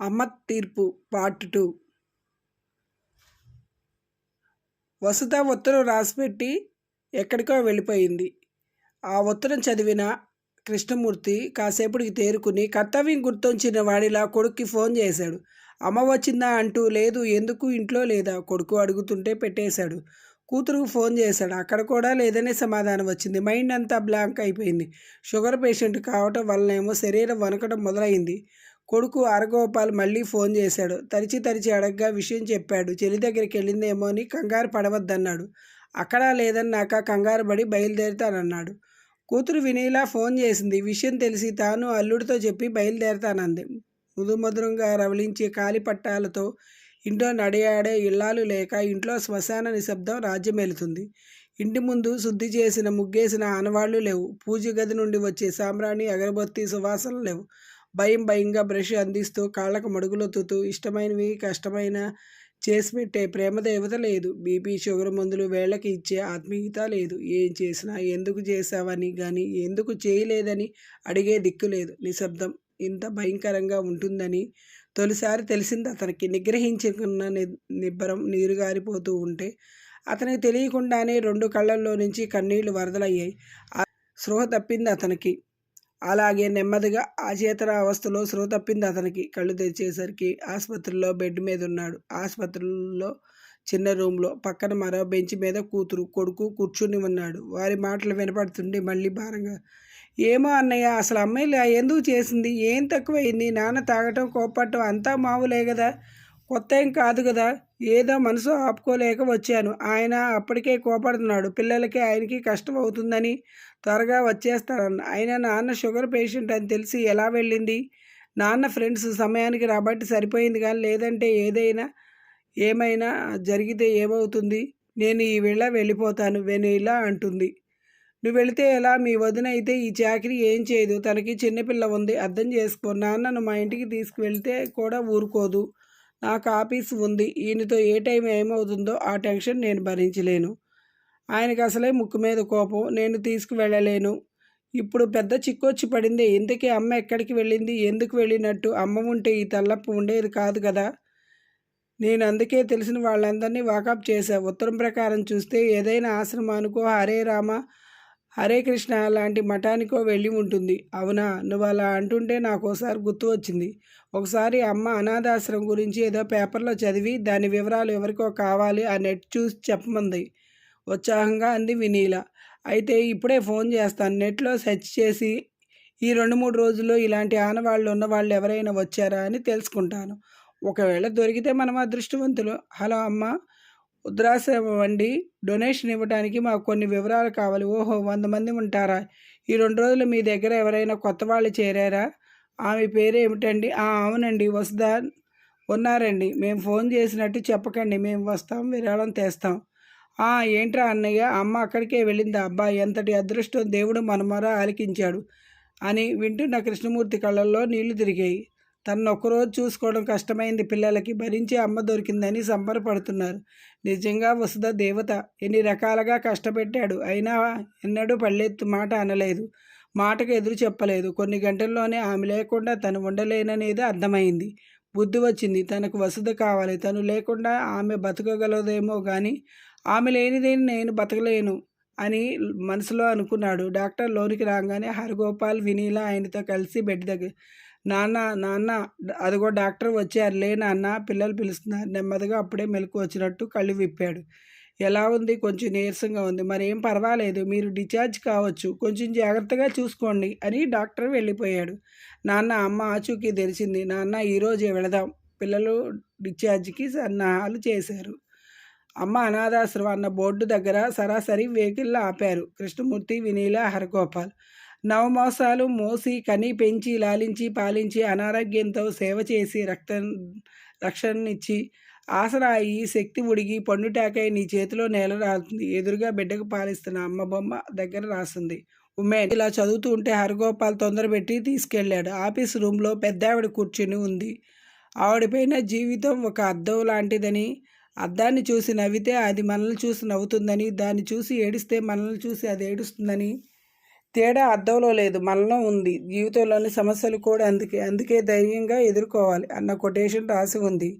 అమ్మ తీర్పు part two వసుత ఉత్తరం రాసిపెట్టి ఎక్కడికో వెళ్ళిపోయింది. ఆ ఉత్తరం చదివిన కృష్ణమూర్తి కాసేపటికి తేరుకుని కర్తవ్యం గుర్తొంచిన వాడిలా కొడుక్కి ఫోన్ చేశాడు. అమ్మ వచ్చిందా అంటూ లేదు ఎందుకు ఇంట్లో లేదా? కొడుకు అడుగుతుంటే పెట్టేశాడు. కూతురుకు ఫోన్ చేశాడు. అక్కడ కూడా లేదనే సమాధానం వచ్చింది. మైండ్ అంతా బ్లాంక్ అయిపోయింది. షుగర్ పేషెంట్ కావటం వల్లనేమో శరీరం వణకడం మొదలైంది. కొడుకు అరగోపాల్ మళ్ళీ ఫోన్ చేశాడు. తరిచి తరిచి అడగ్గా విషయం చెప్పాడు. చెల్లి దగ్గరికి వెళ్ళిందేమో అని కంగారు పడవద్దన్నాడు. అక్కడ లేదన్నాక కంగారు పడి బయలుదేరుతానన్నాడు. కూతురు వినీలా ఫోన్ చేసింది. విషయం తెలిసి తాను అల్లుడితో చెప్పి బయలుదేరతానంది. ముదుమధురంగా రవలించే కాలిపట్టాలతో ఇంట్లో నడియాడే ఇల్లాలు లేక ఇంట్లో శ్మశాన నిశ్శబ్దం రాజ్యమేలుతుంది. ఇంటి ముందు శుద్ధి చేసిన ముగ్గేసిన ఆనవాళ్ళు లేవు. పూజ గది నుండి వచ్చే సాంబ్రాణి అగరబత్తి సువాసనలు లేవు. భయం భయంగా బ్రష్ అందిస్తూ కాళ్ళకు మడుగులొత్తుతూ ఇష్టమైనవి కష్టమైన చేసి పెట్టే ప్రేమ దేవత లేదు. బీపీ షుగర్ మందులు వేళ్ళకి ఇచ్చే ఆత్మీయత లేదు. ఏం చేసినా ఎందుకు చేసావని కానీ ఎందుకు చేయలేదని అడిగే దిక్కు లేదు. నిశ్శబ్దం ఇంత భయంకరంగా ఉంటుందని తొలిసారి తెలిసింది అతనికి. నిగ్రహించుకున్న నిబ్బరం నీరు గారిపోతూ ఉంటే అతనికి తెలియకుండానే రెండు కళ్ళల్లో నుంచి కన్నీళ్ళు వరదలయ్యాయి. స్పృహ తప్పింది అతనికి. అలాగే నెమ్మదిగా అచేతన అవస్థలో స్పృహ తప్పింది అతనికి. కళ్ళు తెరిచేసరికి ఆసుపత్రిలో బెడ్ మీద ఉన్నాడు. ఆసుపత్రిలో చిన్న రూమ్లో పక్కన మరో బెంచ్ మీద కూతురు కొడుకు కూర్చుని ఉన్నాడు. వారి మాటలు వినపడుతుండే మళ్ళీ భారంగా ఏమో అన్నయ్య అసలు అమ్మాయిలు ఎందుకు చేసింది? ఏం తక్కువైంది నాన్న తాగటం కోపట్టం అంతా మావులే కదా? కొత్త ఏం కాదు కదా? ఏదో మనసు ఆపుకోలేక వచ్చాను. ఆయన అప్పటికే కోపడుతున్నాడు. పిల్లలకి ఆయనకి కష్టం అవుతుందని త్వరగా వచ్చేస్తారన్న ఆయన నాన్న షుగర్ పేషెంట్ అని తెలిసి ఎలా వెళ్ళింది? నాన్న ఫ్రెండ్స్ సమయానికి రాబట్టి సరిపోయింది కానీ లేదంటే ఏదైనా ఏమైనా జరిగితే ఏమవుతుంది? నేను ఈ వేళ వెళ్ళిపోతాను వెనీలా అంటుంది. నువ్వు వెళితే ఎలా? మీ వదిన అయితే ఈ చాకరీ ఏం చేయదు. తనకి చిన్నపిల్ల ఉంది. అర్థం చేసుకో. నాన్నను మా ఇంటికి తీసుకువెళ్తే కూడా ఊరుకోదు. నాకు ఆఫీస్ ఉంది. ఈయనతో ఏ టైం ఏమవుతుందో ఆ టెన్షన్ నేను భరించలేను. ఆయనకి అసలే ముక్కు మీద కోపం. నేను తీసుకువెళ్ళలేను. ఇప్పుడు పెద్ద చిక్కొచ్చి పడింది. ఇంతకీ అమ్మ ఎక్కడికి వెళ్ళింది? ఎందుకు వెళ్ళినట్టు? అమ్మ ఉంటే ఈ తల్లప్పు ఉండేది కాదు కదా? నేను అందుకే తెలిసిన వాళ్ళందరినీ వాకప్ చేశా. ఉత్తరం ప్రకారం చూస్తే ఏదైనా ఆశ్రమానికో హరే రామ హరే కృష్ణ లాంటి మఠానికో వెళ్ళి ఉంటుంది. అవునా? నువ్వు అలా అంటుంటే నాకు ఒకసారి గుర్తు వచ్చింది. ఒకసారి అమ్మ అనాథాశ్రమం గురించి ఏదో పేపర్లో చదివి దాని వివరాలు ఎవరికో కావాలి ఆ నెట్ చూసి చెప్పమంది. ఉత్సాహంగా అంది వినీల. అయితే ఇప్పుడే ఫోన్ చేస్తాను. నెట్లో సెర్చ్ చేసి ఈ రెండు మూడు రోజుల్లో ఇలాంటి ఆనవాళ్ళు ఉన్న వాళ్ళు ఎవరైనా వచ్చారా అని తెలుసుకుంటాను. ఒకవేళ దొరికితే మనం అదృష్టవంతులు. హలో అమ్మ. వృద్ధాశ్రమం అండి డొనేషన్ ఇవ్వడానికి మాకు కొన్ని వివరాలు కావాలి. ఓహో వంద మంది ఉంటారా? ఈ రెండు రోజులు మీ దగ్గర ఎవరైనా కొత్త వాళ్ళు చేరారా? ఆమె పేరు ఏమిటండి? అవునండి వసుదా ఉన్నారండి. మేము ఫోన్ చేసినట్టు చెప్పకండి. మేము వస్తాం విరాళం తెస్తాం. ఏంట్రా అన్నయ్య? అమ్మ అక్కడికే వెళ్ళిందా? అబ్బా ఎంతటి అదృష్టం దేవుడు మనమరా ఆలికించాడు అని వింటున్న కృష్ణమూర్తి కళ్ళల్లో నీళ్ళు తిరిగాయి. తను ఒక్కరోజు చూసుకోవడం కష్టమైంది. పిల్లలకి భరించే అమ్మ దొరికిందని సంబరపడుతున్నారు. నిజంగా వసుధ దేవత ఎన్ని రకాలుగా కష్టపెట్టాడు. అయినా ఎన్నడూ పళ్ళెత్తు మాట అనలేదు. మాటకు ఎదురు చెప్పలేదు. కొన్ని గంటల్లోనే ఆమె లేకుండా తను ఉండలేననేది అర్థమైంది. బుద్ధి వచ్చింది. తనకు వసతి కావాలి. తను లేకుండా ఆమె బతకగలదేమో కానీ ఆమె లేనిదేని నేను బతకలేను అని మనసులో అనుకున్నాడు. డాక్టర్ లోనికి రాగానే హరగోపాల్ వినీలా ఆయనతో కలిసి బెడ్ దగ్గర నాన్న నాన్న అదిగో డాక్టర్ వచ్చారులే నాన్న పిల్లలు పిలుస్తున్నారు నెమ్మదిగా అప్పుడే మెలకు వచ్చినట్టు కళ్ళు విప్పాడు. ఎలా ఉంది? కొంచెం నీరసంగా ఉంది. మరేం పర్వాలేదు. మీరు డిశ్చార్జ్ కావచ్చు. కొంచెం జాగ్రత్తగా చూసుకోండి అని డాక్టర్ వెళ్ళిపోయాడు. నాన్న అమ్మ ఆచూకీ తెలిసింది నాన్న ఈరోజే వెళదాం. పిల్లలు డిశ్చార్జ్కి సన్నాహాలు చేశారు. అమ్మ అనాథాశ్రమం అన్న బోర్డు దగ్గర సరాసరి వెహికల్ ఆపారు. కృష్ణమూర్తి వినీల హరగోపాల్. నవమాసాలు మోసి కని పెంచి లాలించి పాలించి అనారోగ్యంతో సేవ చేసి రక్త రక్షణనిచ్చి ఆసన అయ్యి శక్తి ఉడిగి పండుటాకై నీ చేతిలో నేల రాస్తుంది ఎదురుగా బిడ్డకు పాలిస్తున్న అమ్మ బొమ్మ దగ్గర రాస్తుంది. ఉమేన్ ఇలా చదువుతూ ఉంటే హరగోపాల్ తొందరపెట్టి తీసుకెళ్ళాడు తీసుకెళ్ళాడు. ఆఫీస్ రూమ్లో పెద్ద ఆవిడ కూర్చుని ఉంది. ఆవిడపైన జీవితం ఒక అద్దం లాంటిదని అద్దాన్ని చూసి నవ్వితే అది మనల్ని చూసి నవ్వుతుందని దాన్ని చూసి ఏడిస్తే మనల్ని చూసి అది ఏడుస్తుందని తేడా అద్దంలో లేదు. మనలో ఉంది. జీవితంలోని సమస్యలు కూడా అందుకే అందుకే ధైర్యంగా ఎదుర్కోవాలి అన్న కొటేషన్ రాసి ఉంది.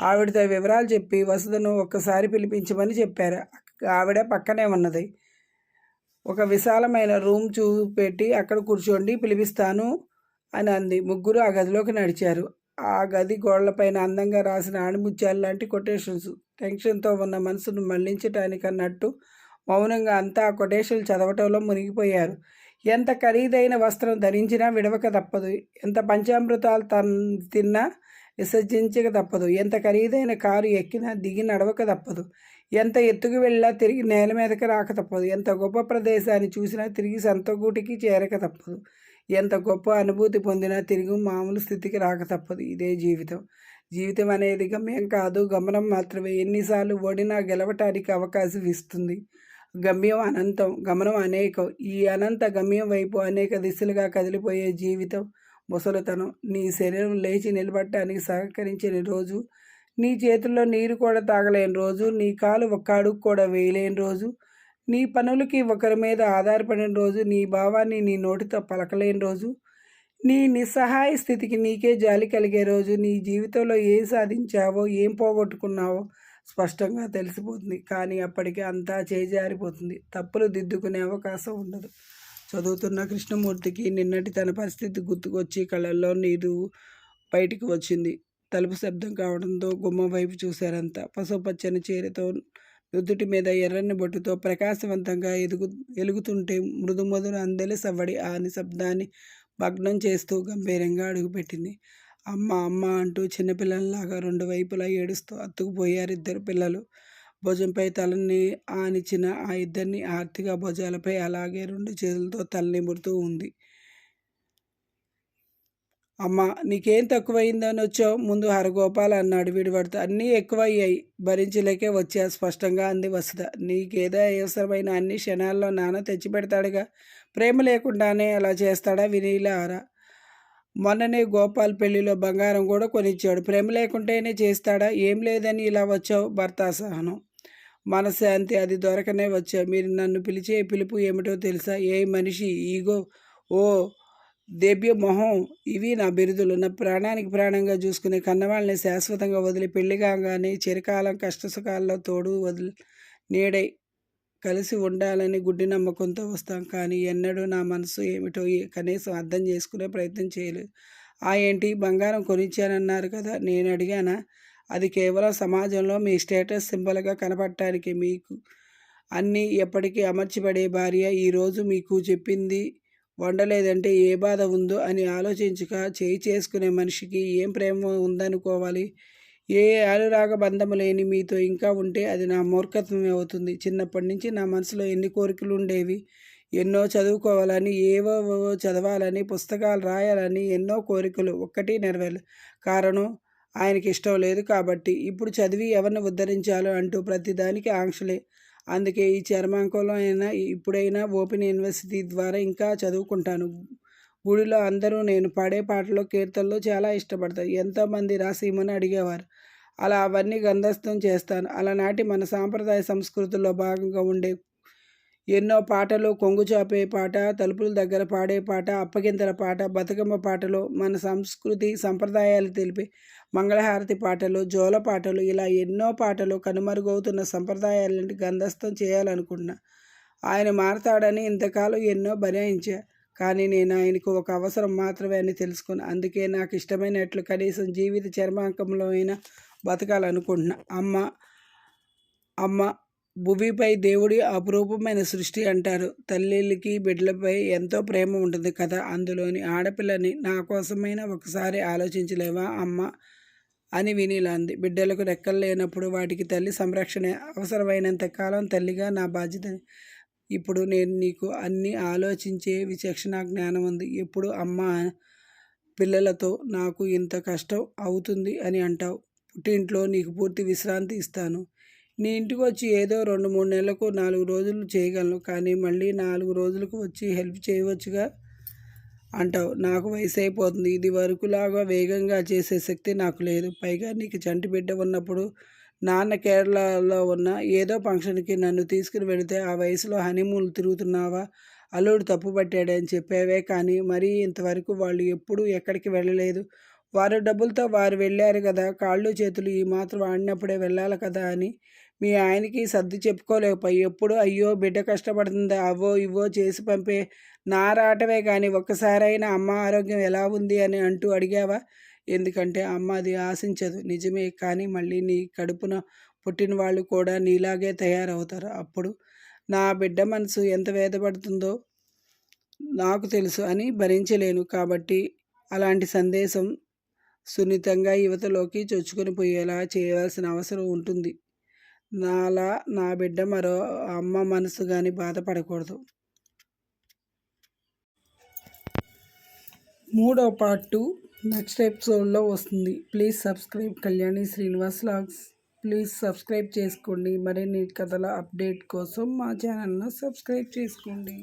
ఆవిడతో వివరాలు చెప్పి వసుధను ఒక్కసారి పిలిపించమని చెప్పారు. ఆవిడ పక్కనే ఉన్నది. ఒక విశాలమైన రూమ్ చూపెట్టి అక్కడ కూర్చోండి పిలిపిస్తాను అని అంది. ముగ్గురు ఆ గదిలోకి నడిచారు. ఆ గది గోడలపైన అందంగా రాసిన ఆణిముత్యాలు లాంటి కొటేషన్స్. టెన్షన్తో ఉన్న మనసును మళ్ళించటానికి అన్నట్టు మౌనంగా అంతా ఆ కొటేషన్లు చదవటంలో మునిగిపోయారు. ఎంత ఖరీదైన వస్త్రం ధరించినా విడవక తప్పదు. ఎంత పంచామృతాలు తన్ తిన్నా విసర్జించక తప్పదు. ఎంత ఖరీదైన కారు ఎక్కినా దిగి నడవక తప్పదు. ఎంత ఎత్తుకు వెళ్ళినా తిరిగి నేల మీదకి రాక తప్పదు. ఎంత గొప్ప ప్రదేశాన్ని చూసినా తిరిగి సంతగూటికి చేరక తప్పదు. ఎంత గొప్ప అనుభూతి పొందినా తిరిగి మామూలు స్థితికి రాక తప్పదు. ఇదే జీవితం. జీవితం అనేది గమ్యం కాదు. గమనం మాత్రమే. ఎన్నిసార్లు ఓడినా గెలవటానికి అవకాశం ఇస్తుంది. గమ్యం అనంతం గమనం అనేకం. ఈ అనంత గమ్యం వైపు అనేక దిశలుగా కదిలిపోయే జీవితం ముసలితనం. నీ శరీరం లేచి నిలబడటానికి సహకరించిన రోజు నీ చేతుల్లో నీరు కూడా తాగలేని రోజు నీ కాలు ఒక్క అడుగు కూడా వేయలేని రోజు నీ పనులకి ఒకరి మీద ఆధారపడిన రోజు నీ భావాన్ని నీ నోటితో పలకలేని రోజు నీ నిస్సహాయ స్థితికి నీకే జాలి కలిగే రోజు నీ జీవితంలో ఏం సాధించావో ఏం పోగొట్టుకున్నావో స్పష్టంగా తెలిసిపోతుంది. కానీ అప్పటికే అంతా చేజారిపోతుంది. తప్పులు దిద్దుకునే అవకాశం ఉండదు. చదువుతున్న కృష్ణమూర్తికి నిన్నటి తన పరిస్థితి గుర్తుకొచ్చి కళ్ళల్లో నీరు బయటికి వచ్చింది. తలుపు శబ్దం కావడంతో గుమ్మ వైపు చూశారంతా. పసుపచ్చని చీరతో నుదుటి మీద ఎర్రని బొట్టుతో ప్రకాశవంతంగా ఎదుగు ఎలుగుతుంటే మృదు మధుర అందెల సవ్వడి ఆ నిశ్శబ్దాన్ని భగ్నం చేస్తూ గంభీరంగా అడుగుపెట్టింది. అమ్మ అమ్మ అంటూ చిన్నపిల్లల్లాగా రెండు వైపులా ఏడుస్తూ అత్తుకుపోయారు ఇద్దరు పిల్లలు. భుజంపై తలని ఆనిచిన ఆ ఇద్దరిని ఆర్తిగా భుజాలపై అలాగే రెండు చేతులతో తలనిమురుతూ ఉంది. అమ్మ నీకేం తక్కువైందని వచ్చావు ముందు హరగోపాల్ అన్నాడు విడిపడుతూ. అన్నీ ఎక్కువయ్యాయి. భరించలేకే వచ్చా స్పష్టంగా అంది వసుధ. నీకేదో అవసరమైన అన్ని క్షణాల్లో నాన్న తెచ్చిపెడతాడుగా. ప్రేమ లేకుండానే అలా చేస్తాడా వినీలారా? మొన్ననే గోపాల్ పెళ్ళిలో బంగారం కూడా కొనిచ్చాడు. ప్రేమ లేకుంటేనే చేస్తాడా? ఏం లేదని ఇలా వచ్చావు? భర్త సహనం మనశ్శాంతి అది దొరకనే వచ్చావు మీరు నన్ను పిలిచే పిలుపు ఏమిటో తెలుసా? ఏ మనిషి? ఈగో? ఓ దేవ్య మొహం? ఇవి నా బిరుదులు. నా ప్రాణానికి ప్రాణంగా చూసుకునే కన్నవాళ్ళని శాశ్వతంగా వదిలి పెళ్ళి కాగానే చిరకాలం కష్టసుఖాల్లో తోడు వదిలి నీడై కలిసి ఉండాలని గుడ్డి నమ్మకంతో వస్తాం. కానీ ఎన్నడూ నా మనసు ఏమిటో కనీసం అర్థం చేసుకునే ప్రయత్నం చేయలేదు. ఆ ఏంటి? బంగారం కొనిచ్చానన్నారు కదా? నేను అడిగానా? అది కేవలం సమాజంలో మీ స్టేటస్ సింబల్గా కనపడటానికి మీకు అన్నీ ఎప్పటికీ అమర్చిపడే భార్య ఈరోజు మీకు చెప్పింది వండలేదంటే ఏ బాధ ఉందో అని ఆలోచించక చేయి చేసుకునే మనిషికి ఏం ప్రేమ ఉందనుకోవాలి? ఏ అనురాగ బంధము లేని మీతో ఇంకా ఉంటే అది నా మూర్ఖత్వమే అవుతుంది. చిన్నప్పటి నుంచి నా మనసులో ఎన్ని కోరికలు ఉండేవి? ఎన్నో చదువుకోవాలని ఏవో చదవాలని పుస్తకాలు రాయాలని ఎన్నో కోరికలు ఒక్కటి నెరవేరు కారణం ఆయనకి ఇష్టం లేదు కాబట్టి. ఇప్పుడు చదివి ఎవరిని ఉద్ధరించాలో అంటూ ప్రతిదానికి ఆంక్షలే. అందుకే ఈ చర్మాంకంలో అయినా ఇప్పుడైనా ఓపెన్ యూనివర్సిటీ ద్వారా ఇంకా చదువుకుంటాను. గుడిలో అందరూ నేను పాడే పాటలు కీర్తనలు చాలా ఇష్టపడతారు. ఎంతోమంది రాసిమని అడిగేవారు. అలా అవన్నీ గంధస్థం చేస్తాను. అలనాటి మన సాంప్రదాయ సంస్కృతిలో భాగంగా ఉండే ఎన్నో పాటలు కొంగు చాపే పాట తలుపుల దగ్గర పాడే పాట అప్పగింతల పాట బతుకమ్మ పాటలు మన సంస్కృతి సంప్రదాయాలు తెలిపే మంగళహారతి పాటలు జోల పాటలు ఇలా ఎన్నో పాటలు కనుమరుగవుతున్న సంప్రదాయాలని గంధస్థం చేయాలనుకున్నా. ఆయన మారతాడని ఇంతకాలం ఎన్నో భరించా కానీ నేను ఆయనకు ఒక అవసరం మాత్రమే అని తెలుసుకున్నా. అందుకే నాకు ఇష్టమైనట్లు కనీసం జీవిత చర్మాంకంలో అయినా బతకాలనుకుంటున్నా. అమ్మ అమ్మ భూమిపై దేవుడి అపురూపమైన సృష్టి అంటారు. తల్లికి బిడ్డలపై ఎంతో ప్రేమ ఉంటుంది కదా. అందులోని ఆడపిల్లని నా కోసమైనా ఒకసారి ఆలోచించలేవా? అమ్మ అని వినిలా అంది బిడ్డలకు రెక్కలు లేనప్పుడు వాటికి తల్లి సంరక్షణ అవసరమైనంత కాలం తల్లిగా నా బాధ్యత ఇప్పుడు నేను నీకు అన్ని ఆలోచించే విచక్షణ జ్ఞానం ఉంది. ఎప్పుడు అమ్మ పిల్లలతో నాకు ఇంత కష్టం అవుతుంది అని అంటావు. పుట్టింట్లో నీకు పూర్తి విశ్రాంతి ఇస్తాను. నీ ఇంటికి వచ్చి ఏదో రెండు మూడు నెలలకు నాలుగు రోజులు చేయగలను. కానీ మళ్ళీ నాలుగు రోజులకు వచ్చి హెల్ప్ చేయవచ్చుగా అంటావు. నాకు వయసు అయిపోతుంది. ఇది వరకులాగా వేగంగా చేసే శక్తి నాకు లేదు. పైగా నీకు చంటి బిడ్డ ఉన్నప్పుడు నాన్న కేరళలో ఉన్న ఏదో ఫంక్షన్కి నన్ను తీసుకుని వెళితే ఆ వయసులో హనీమూన్ తిరుగుతున్నావా? అల్లుడు తప్పు పట్టాడని చెప్పావే కానీ మరీ ఇంతవరకు వాళ్ళు ఎప్పుడూ ఎక్కడికి వెళ్ళలేదు. వారు డబ్బులతో వారు వెళ్ళారు కదా కాళ్ళు చేతులు ఈ మాత్రం ఆడినప్పుడే వెళ్ళాలి కదా అని మీ ఆయనకి సర్ది చెప్పుకోలేకపోయి ఎప్పుడు అయ్యో బిడ్డ కష్టపడుతుంది అవో ఇవో చేసి పంపే నా రావటమే కానీ ఒక్కసారైనా అమ్మ ఆరోగ్యం ఎలా ఉంది అని అంటూ అడిగావా? ఎందుకంటే అమ్మ అది ఆశించదు. నిజమే కానీ మళ్ళీ నీ కడుపున పుట్టిన వాళ్ళు కూడా నీలాగే తయారవుతారు. అప్పుడు నా బిడ్డ మనసు ఎంత వేదపడుతుందో నాకు తెలుసు అని భరించలేను కాబట్టి అలాంటి సందేశం సున్నితంగా యువతలోకి చొచ్చుకొని పోయేలా చేయవలసిన అవసరం ఉంటుంది. నాలా నా బిడ్డ మరో అమ్మ మనసు కానీ బాధపడకూడదు. మూడో పార్ట్ నెక్స్ట్ ఎపిసోడ్లో వస్తుంది. Please subscribe Kalyani Srinivas logs please subscribe చేసుకోండి. మరిన్ని కథల అప్డేట్ కోసం మా ఛానల్ను సబ్స్క్రైబ్ చేసుకోండి.